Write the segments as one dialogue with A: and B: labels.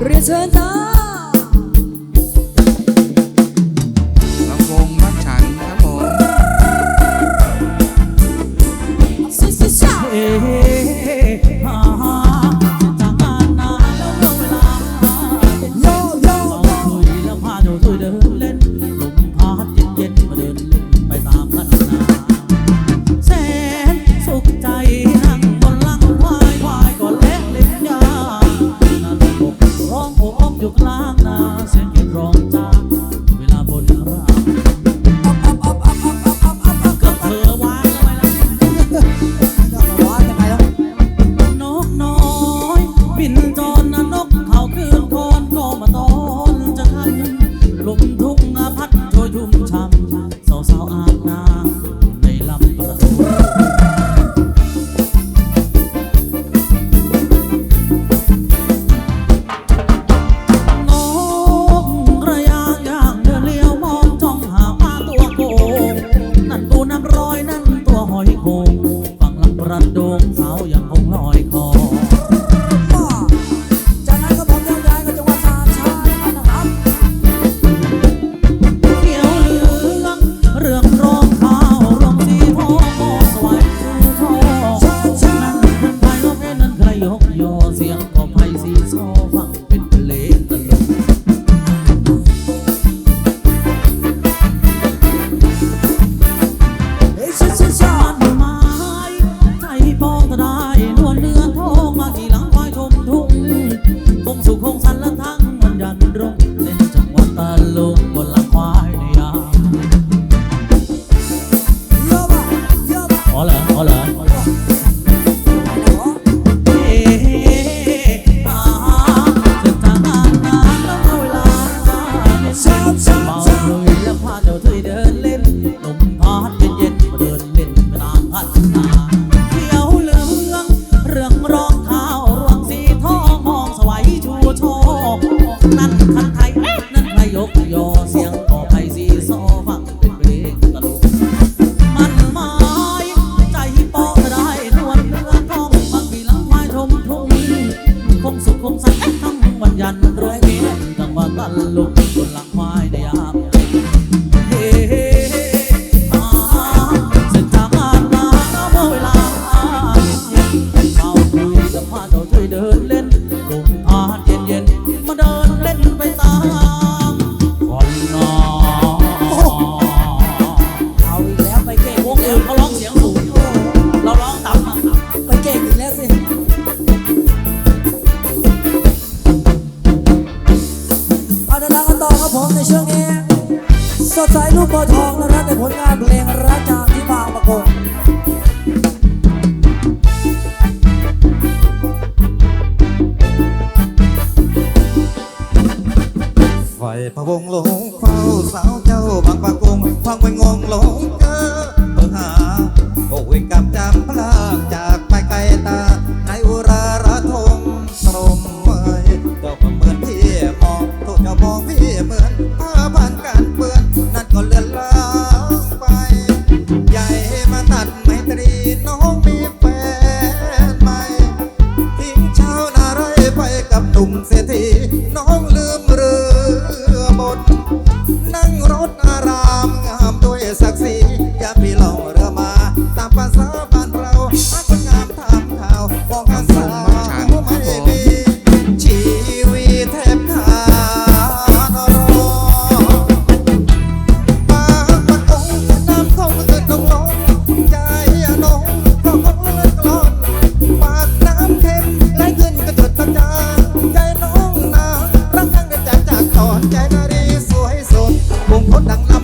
A: Return time. 挠痒 พะวงโล ค
B: นัง
A: เรา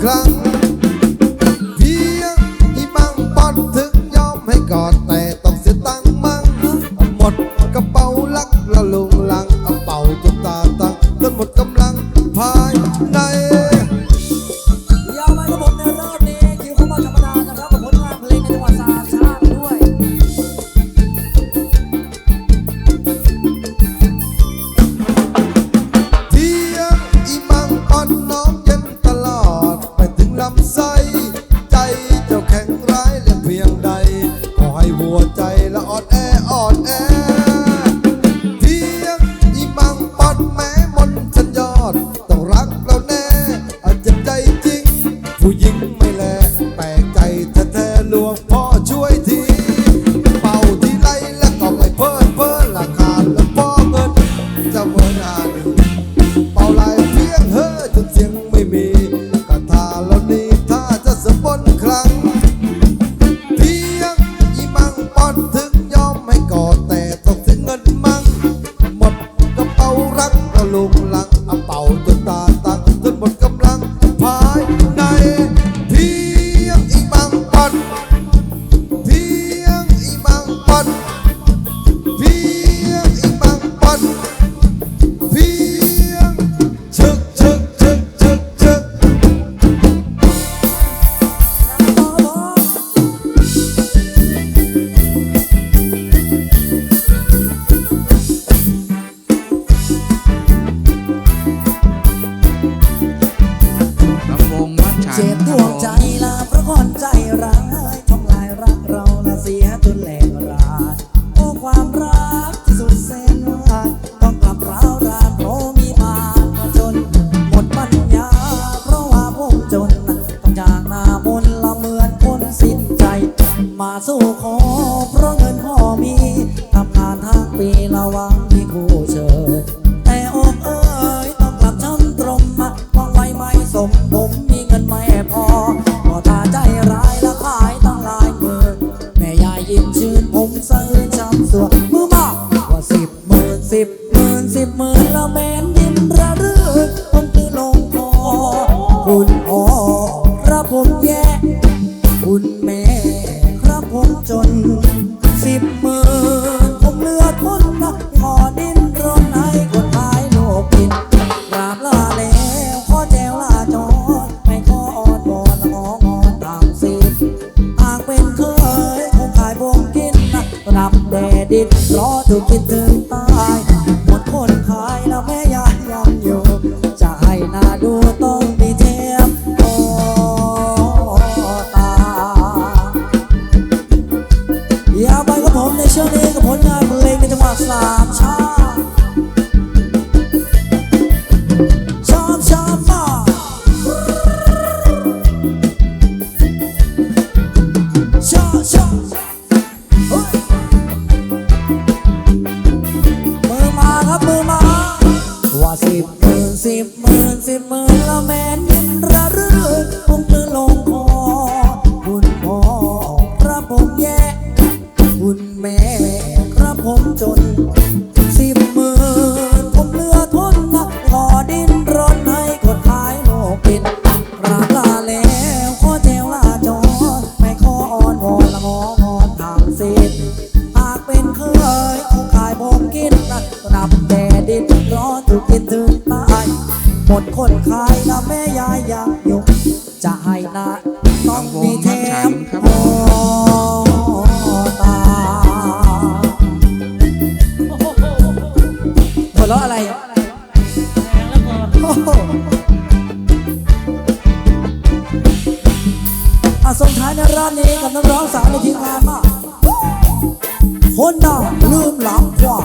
A: come แปลกใแท้ลวง
B: พ่อช่
A: วยที เป่าทีไร
B: แล้วก็
C: ไม่เพิ่มเพิ่มราคาหลวพ่อเงินจะ
B: เวิร์นานเป่า
D: ลายเสียงเฮ้อจ
B: เสีย
D: งไม่มีกะทาแล้วนี้ถ้าจะสมนครั้งเพียงอีมังปอนถึงยอมให้ก่อแต่ต้องถึงเงินมังหมดกรเป๋ารักก็ลุก
B: หลัง ผมซื้อจำสัวมือบอกว่าสิบหมื่นสิบหมื่นสิบหมื่นแล้วแม่ took it down. ดินร้อนถูกกินถึงตายหมดคนขายแล้แม่ยายอยากอยู่จะให้นะต้องมีแถมโอตาหัวเราะอะไร
A: อะ
B: ส่งท้ายในร้านนี้กับนักร้องสาวในทีมงานมากคนหน้าลืมหลัง
E: ขวา